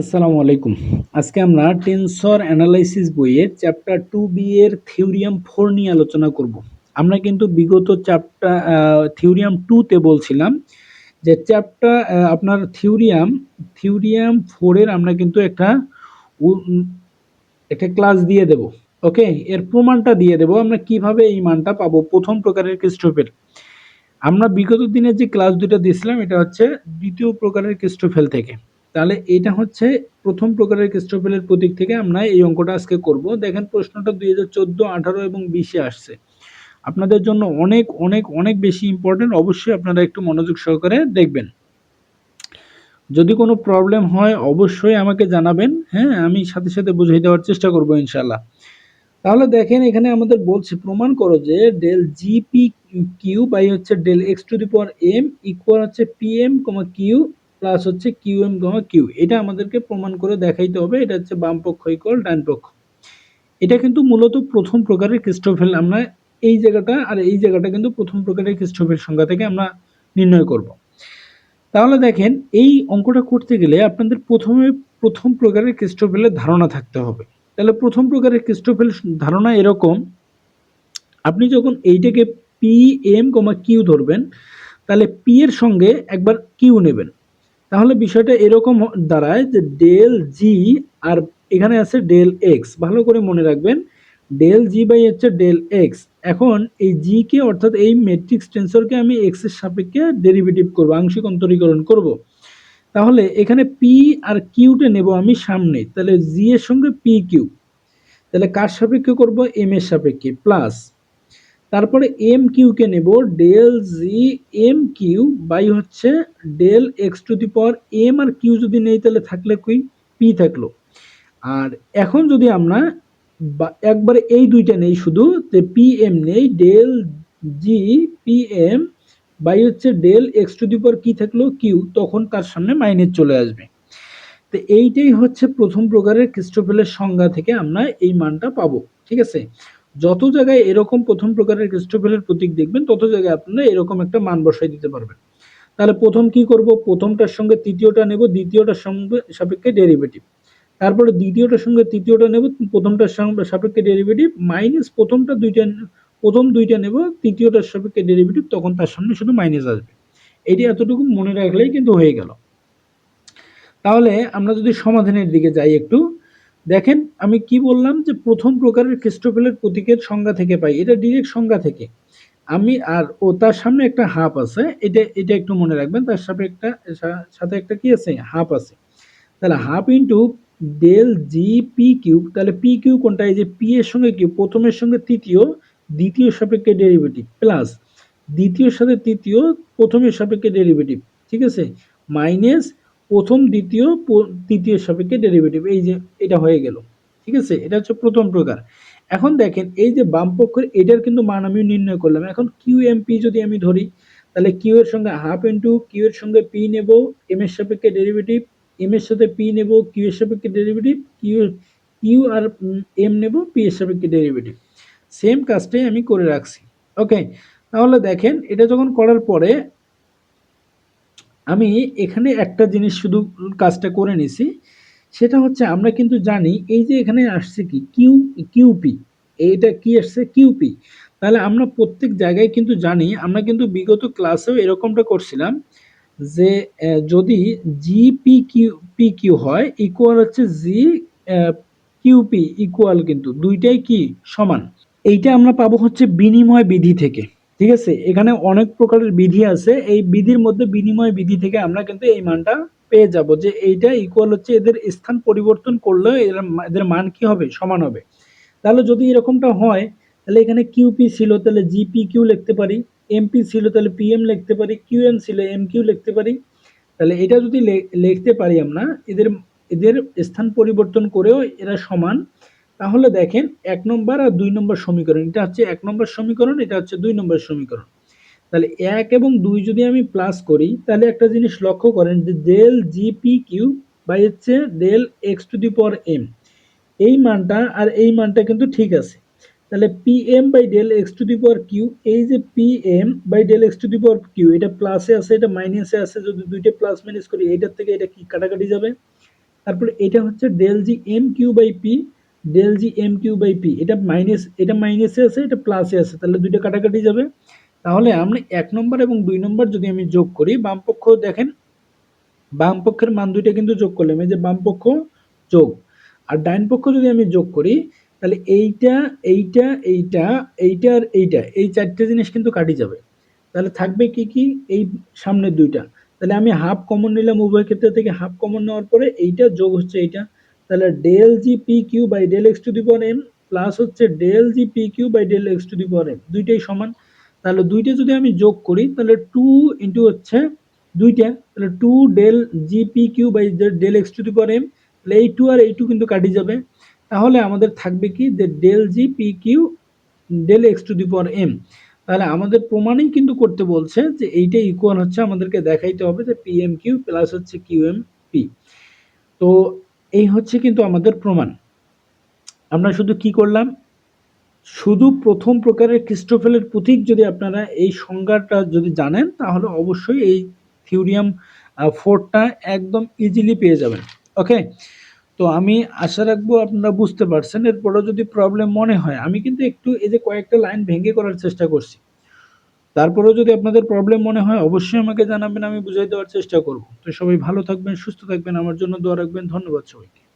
আসসালামু আলাইকুম। আজকে আমরা টেনসর অ্যানালাইসিস বইয়ের চ্যাপ্টার টু বি এর থিওরিয়াম ফোর নিয়ে আলোচনা করব। আমরা কিন্তু বিগত চ্যাপ্টার থিওরিয়াম টুতে বলছিলাম যে চ্যাপ্টার আপনার থিওরিয়াম থিওরিয়াম ফোরের আমরা কিন্তু একটা একটা ক্লাস দিয়ে দেব। ওকে এর প্রমাণটা দিয়ে দেব আমরা কীভাবে এই মানটা পাবো প্রথম প্রকারের ক্রিস্টোফেল আমরা বিগত দিনের যে ক্লাস দুটো দিয়েছিলাম, এটা হচ্ছে দ্বিতীয় প্রকারের ক্রিস্টোফেল থেকে। তাহলে এটা হচ্ছে প্রথম প্রকারের ক্রিস্টোফেলের প্রতীক থেকে আমরা এই অঙ্কটা আজকে করব। দেখেন প্রশ্নটা দুই হাজার চোদ্দ, আঠারো এবং বিশে আসছে। আপনাদের জন্য অনেক অনেক অনেক বেশি ইম্পর্টেন্ট অবশ্যই আপনারা একটু মনোযোগ সহকারে দেখবেন। যদি কোনো প্রবলেম হয়, অবশ্যই আমাকে জানাবেন হ্যাঁ? আমি সাথে সাথে বুঝিয়ে দেওয়ার চেষ্টা করব ইনশাল্লাহ তাহলে দেখেন এখানে আমাদের বলছে, প্রমাণ করো যে ডেল জিপি কিউ বাই হচ্ছে del X to the power M equal হচ্ছে P M comma Q plus হচ্ছে কিউ এম কমা কিউ এটা আমাদেরকে প্রমাণ করে দেখাইতে হবে। এটা হচ্ছে বাম পক্ষ ইকুয়াল ডান পক্ষ। এটা কিন্তু মূলত প্রথম প্রকারের ক্রিস্টোফেল আমরা এই জায়গাটা আর এই জায়গাটা কিন্তু প্রথম প্রকারের ক্রিস্টোফেল সংখ্যা থেকে আমরা নির্ণয় করব। তাহলে দেখেন, এই অঙ্কটা করতে গেলে আপনাদের প্রথমে প্রথম প্রকারের ক্রিস্টোফেলের ধারণা থাকতে হবে। তাহলে প্রথম প্রকারের ক্রিস্টোফেল ধারণা এরকম, আপনি যখন এইটাকে পি এম কমা কিউ ধরবেন, তাহলে পি এর সঙ্গে একবার কিউ নেবেন। তাহলে বিষয়টা এরকম দাঁড়ায় যে ডেল জি আর এখানে আছে ডেল এক্স ভালো করে মনে রাখবেন ডেল জি বাই হচ্ছে ডেল এক্স এখন এই জি কে অর্থাৎ এই মেট্রিক্স টেন্সরকে আমি এক্সের সাপেক্ষে ডেরিভেটিভ করব, আংশিক অন্তরীকরণ করব। তাহলে এখানে পি আর কিউটা নেব আমি সামনে, তাহলে জি এর সঙ্গে পি কিউ তাহলে কার সাপেক্ষে করব? এম এর সাপেক্ষে প্লাস তারপরে এম কিউকে নেব del G M Q by হচ্ছে del X to the power M R Q যদি নেই তাহলে থাকলে কুই পি থাকল। আর এখন যদি আমরা একবারে এই দুইটা নেই শুধু যে পি এম নেই del G P M by হচ্ছে del X to the power কি থাকল? কিউ তখন তার সামনে মাইনাস চলে আসবে। তো এইটাই হচ্ছে প্রথম প্রকারের ক্রিস্টোফেলের সংজ্ঞা থেকে আমরা এই মানটা পাবো, ঠিক আছে? যত জায়গায় এরকম প্রথম প্রকারের ক্রিস্টোফেলের প্রতীক দেখবেন, তত জায়গায় আপনারা এরকম একটা মান বসাই দিতে পারবেন। তাহলে প্রথম কি করব? প্রথমটার সঙ্গে তৃতীয়টা নেব, দ্বিতীয়টার সঙ্গে সাপেক্ষে ডেরিভেটিভ তারপরে দ্বিতীয়টার সঙ্গে তৃতীয়টা নেব, প্রথমটার সঙ্গে সাপেক্ষে ডেরিভেটিভ মাইনাস প্রথমটা দুইটা প্রথম দুইটা নেব, তৃতীয়টার সাপেক্ষে ডেরিভেটিভ তখন তার সামনে শুধু মাইনাস আসবে। এটি এতটুকু মনে রাখলেই কিন্তু হয়ে গেল। তাহলে আমরা যদি সমাধানের দিকে যাই একটু দেখেন, আমি কি বললাম যে প্রথম প্রকারের খ্রিস্টফেলের প্রতীকের সংজ্ঞা থেকে পাই। এটা ডিরেক্ট সংজ্ঞা থেকে। আমি আর, ও তার সামনে একটা হাফ আছে। এটা এটা একটু মনে রাখবেন, তার সাথে একটা সাথে একটা কি আছে? হাফ আছে। তাহলে half into del G P cube তাহলে পি কিউ কোনটা? এই যে পি এর সঙ্গে কিউ প্রথমের সঙ্গে তৃতীয়, দ্বিতীয় সাপেক্ষে ডেরিভেটিভ প্লাস দ্বিতীয় সাথে তৃতীয়, প্রথমের সাপেক্ষে ডেরিভেটিভ ঠিক আছে? মাইনাস প্রথম, দ্বিতীয় তৃতীয় সাপেক্ষে ডেরিভেটিভ এই যে এটা হয়ে গেল। ঠিক আছে? এটা হচ্ছে প্রথম প্রকার। এখন দেখেন, এই যে বাম পক্ষের, এটার কিন্তু মান আমি নির্ণয় করলাম। এখন কিউ এম পি যদি আমি ধরি, তাহলে কিউ এর সঙ্গে হাফ ইন্টু কিউ এর সঙ্গে পি নেব এম এর সাপেক্ষে ডেরিভেটিভ এম এর সাথে পি নেব কিউ এর সাপেক্ষে ডেরিভেটিভ কিউ কিউ আর এম নেব পি এর সাপেক্ষে ডেরিভেটিভ সেম কাজটাই আমি করে রাখছি। ওকে তাহলে দেখেন, এটা যখন করার পরে আমি এখানে একটা জিনিস শুধু কাজটা করে নিছি, সেটা হচ্ছে আমরা কিন্তু জানি এই যে এখানে আসছে কি কিউ কিউপি এইটা কি আসছে? কিউপি তাহলে আমরা প্রত্যেক জায়গায় কিন্তু জানি, আমরা কিন্তু বিগত ক্লাসেও এরকমটা করছিলাম যে যদি G P Q P Q হয় ইকুয়াল হচ্ছে জি কিউপি ইকুয়াল কিন্তু, দুইটাই কি সমান? এইটা আমরা পাবো হচ্ছে বিনিময় বিধি থেকে। ঠিক আছে? এখানে অনেক প্রকারের বিধি আছে। এই বিধির মধ্যে বিনিময় বিধি থেকে আমরা কিন্তু এই মানটা পেয়ে যাব যে এইটা ইকুয়াল হচ্ছে এদের স্থান পরিবর্তন করলেও এদের মান কি হবে? সমান হবে। তাহলে যদি এরকমটা হয়, তাহলে এখানে কিউপি ছিল, তাহলে জিপি কিউ লিখতে পারি। এমপি ছিল, তাহলে পিএম লিখতে পারি। কিউএম ছিল এম কিউ লিখতে পারি। তাহলে এটা যদি লিখতে পারি আমরা, এদের এদের স্থান পরিবর্তন করেও এরা সমান। তাহলে দেখেন এক নম্বর আর দুই নম্বর সমীকরণ, এটা হচ্ছে এক নম্বর সমীকরণ, এটা হচ্ছে দুই নম্বর সমীকরণ। তাহলে এক এবং দুই যদি আমি প্লাস করি, তাহলে একটা জিনিস লক্ষ্য করেন যে ডেল জিপি কিউ বাই হচ্ছে del X to the power M এই মানটা আর এই মানটা কিন্তু ঠিক আছে। তাহলে P M by del X to the power Q এই যে P M by del X to the power Q এটা প্লাসে আছে, এটা মাইনাসে আছে, যদি দুইটা প্লাস মাইনাস করি, এইটার থেকে এটা কি কাটাকাটি যাবে? তারপরে এটা হচ্ছে del G M Q by P del G M Q by P এটা মাইনাস এটা মাইনাসে আছে, এটা প্লাসে আছে, তাহলে দুইটা কাটাকাটি যাবে। তাহলে আমরা এক নম্বর এবং দুই নম্বর যদি আমি যোগ করি, বাম পক্ষ দেখেন, বাম পক্ষের মান দুইটা কিন্তু যোগ করলাম, এই যে বাম পক্ষ যোগ। আর ডাইন পক্ষ যদি আমি যোগ করি, তাহলে এইটা এইটা এইটা এইটা আর এইটা, এই চারটে জিনিস কিন্তু কাটি যাবে। তাহলে থাকবে কি কি, এই সামনের দুইটা। তাহলে আমি হাফ কমন নিলাম, উভয় ক্ষেত্রে থেকে হাফ কমন নেওয়ার পরে এইটা যোগ হচ্ছে এইটা। তাহলে del G P Q by del X to the power M plus হচ্ছে del G P Q by del X to the power M দুইটাই সমান। তাহলে দুইটা যদি আমি যোগ করি, তাহলে টু ইন্টু হচ্ছে দুইটা। তাহলে two del G P Q by del X to the power M তাহলে এই টু আর এই টু কিন্তু কাটি যাবে। তাহলে আমাদের থাকবে কি? যে del G P Q del X to the power M তাহলে আমাদের প্রমাণেই কিন্তু করতে বলছে যে এইটা ইকুয়াল হচ্ছে আমাদেরকে দেখাইতে হবে যে পি এম কিউ প্লাস হচ্ছে কিউ এম পি তো এই হচ্ছে কিন্তু আমাদের প্রমাণ। আমরা শুধু কি করলাম? শুধু প্রথম প্রকারের ক্রিস্টোফেলের প্রতীক যদি আপনারা এই সংজ্ঞাটা যদি জানেন, তাহলে অবশ্যই এই থিওরিয়াম ফোরটা একদম ইজিলি পেয়ে যাবেন। ওকে? তো আমি আশা রাখব আপনারা বুঝতে পারছেন। এরপরেও যদি প্রবলেম মনে হয়, আমি কিন্তু একটু এই যে কয়েকটা লাইন ভেঙে করার চেষ্টা করছি। তারপরেও যদি আপনাদের প্রবলেম মনে হয়, অবশ্যই আমাকে জানাবেন, আমি বুঝাই দেওয়ার চেষ্টা করব। তো সবাই ভালো থাকবেন, সুস্থ থাকবেন, আমার জন্য দোয়া রাখবেন, ধন্যবাদ সবাইকে।